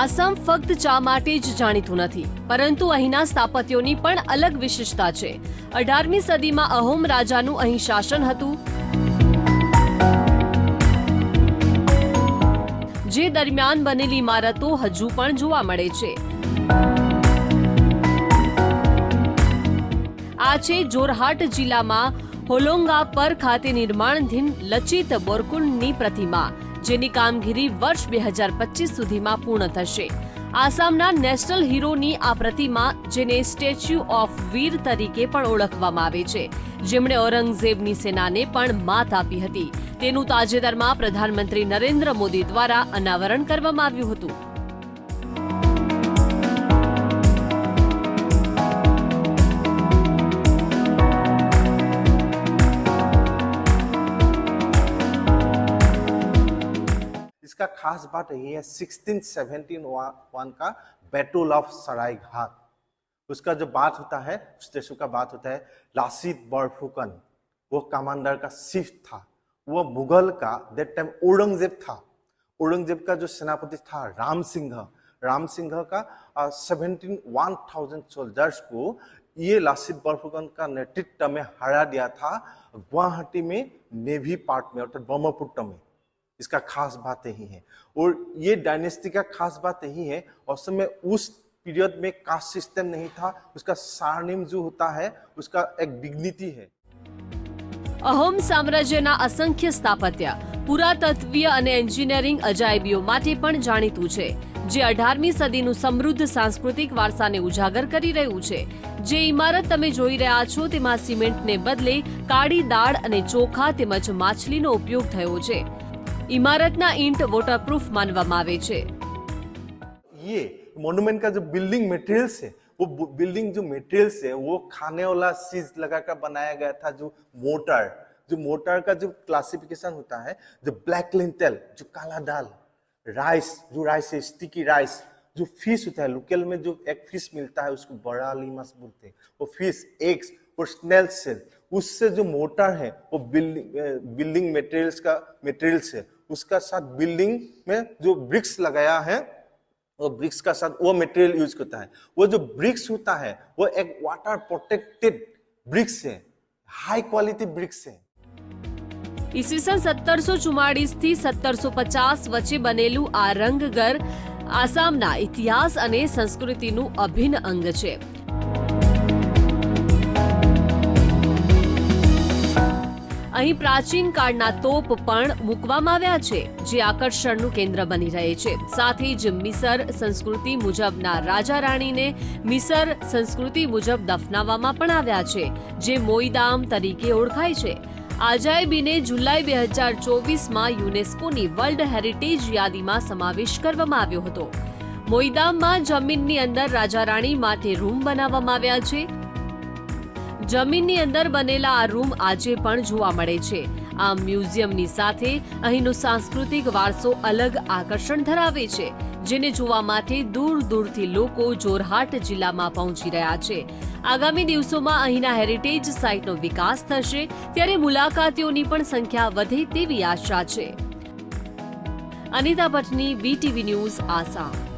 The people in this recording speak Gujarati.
આસામ ફક્ત ચા માટે જ જાણીતું નથી, પરંતુ અહીંના સ્થાપત્યોની પણ અલગ વિશેષતા છે. અઢારમી સદીમાં અહોમ રાજાનું અહીં શાસન હતું. જે દરમિયાન બનેલી ઇમારતો હજુ પણ જોવા મળે છે. આ છે જોરહાટ જિલ્લામાં હોલોંગા પર ખાતે નિર્માણધીન લચિત બોરકુંડની પ્રતિમા. જેની કામગીરી વર્ષ બે હજાર પચીસ સુધીમાં પૂર્ણ થશે. આસામના નેશનલ હીરોની આ પ્રતિમા, જેને સ્ટેચ્યુ ઓફ વીર તરીકે પણ ઓળખવામાં આવે છે. જેમણે ઔરંગઝેબની સેનાને પણ માત આપી હતી. તેનું તાજેતરમાં પ્રધાનમંત્રી નરેન્દ્ર મોદી દ્વારા અનાવરણ કરવામાં આવ્યું હતું. इसका खास बात यही है सिक्सटीन सेवनटीन वन का बैटल ऑफ़ सराय घाट। उसका जो बात होता है स्टेशन का बात होता है, लासित बरफुकन। वो कमांडर का चीफ था। वो मुगल का दैट टाइम औरंगज़ेब था। औरंगज़ेब का जो सेनापति था, राम सिंह। राम सिंह का सेवेंटीन वन थाउज़ेंड सोल्जर्स को ये लासित बरफुकन का नेतृत्व में हरा दिया था, गुवाहाटी में नेवी पार्ट में, अर्थात ब्रह्मपुत्र में। इसका खास बात यही है और ये डायनेस्टी का खास बात यही है उस समय उस पीरियड में कास्ट सिस्टम नहीं था उसका सारनेम जो होता है उसका एक डिग्निटी है અહોમ સામ્રાજ્યના અસંખ્ય સ્થાપત્ય પુરાતત્વીય અને એન્જિનિયરિંગ અજાયબીઓ માટે પણ જાણીતું છે જે અઢારમી સદીનું સમૃદ્ધ સાંસ્કૃતિક વારસાને ઉજાગર કરી રહ્યું છે જે ઇમારત તમે જોઈ રહ્યા છો તેમાં સિમેન્ટને બદલે કાળી દાળ અને ચોખા તેમજ માછલીનો ઉપયોગ થયો છે ઇમારતના ઈંટ વોટરપ્રૂફ માનવામાં આવે છે ये मोनुमेंट का जो बिल्डिंग मटेरियल्स है वो बिल्डिंग जो मटेरियल्स है वो खाने वाला चीज लगाकर बनाया गया था जो मोटर जो मोटर का जो क्लासिफिकेशन होता है जो ब्लैक लिंटल जो काला दाल राइस जो राइस है स्टिकी राइस जो फिश होता है लोकल में जो एक फिश मिलता है उसको बड़ा लीमस बोलते हैं वो फिश एग्स और स्नेल सेल उससे जो मोटर है वो बिल्डिंग बिल्डिंग मटेरियल्स का मटेरियल्स है उसका साथ बिल्डिंग में जो ब्रिक्स लगाया है वो ब्रिक्स का साथ वो मटेरियल यूज करता है वो जो ब्रिक्स होता है वो एक वाटर प्रोटेक्टेड ब्रिक्स है हाई क्वालिटी ब्रिक्स है ઈસવીસન સત્તરસો ચુમ્માળીસ થી સત્તરસો પચાસ વચ્ચે બનેલું આ રંગઘર આસામના ઇતિહાસ અને સંસ્કૃતિનું અભિન્ન અંગ છે અહીં પ્રાચીન કાળના તોપ પણ મૂકવામાં આવ્યા છે, જે આકર્ષણનું કેન્દ્ર બની રહે છે. સાથે જ મિસર સંસ્કૃતિ મુજબના રાજા રાણીને મિસર સંસ્કૃતિ મુજબ દફનાવવામાં પણ આવ્યા છે, જે મોઈદામ તરીકે ઓળખાય છે. આજાયબીને જુલાઈ બે હજાર ચોવીસમાં યુનેસ્કોની વર્લ્ડ હેરિટેજ યાદીમાં સમાવેશ કરવામાં આવ્યો હતો. મોઈદામમાં જમીનની અંદર રાજા રાણી માટે રૂમ બનાવવામાં આવ્યા છે જમીનની અંદર બનેલા આ રૂમ આજે પણ જોવા મળે છે. આ મ્યુઝિયમની સાથે અહીંનો સાંસ્કૃતિક વારસો અલગ આકર્ષણ ધરાવે છે, જેને જોવા માટે દૂર દૂરથી લોકો જોરહાટ જિલ્લામાં પહોંચી રહ્યા છે. આગામી દિવસોમાં અહીંના હેરિટેજ સાઇટનો વિકાસ થશે, ત્યારે મુલાકાતીઓની પણ સંખ્યા વધે તેવી આશા છે. અનિતા ભટ્ટની બીટીવી ન્યૂઝ આસામ.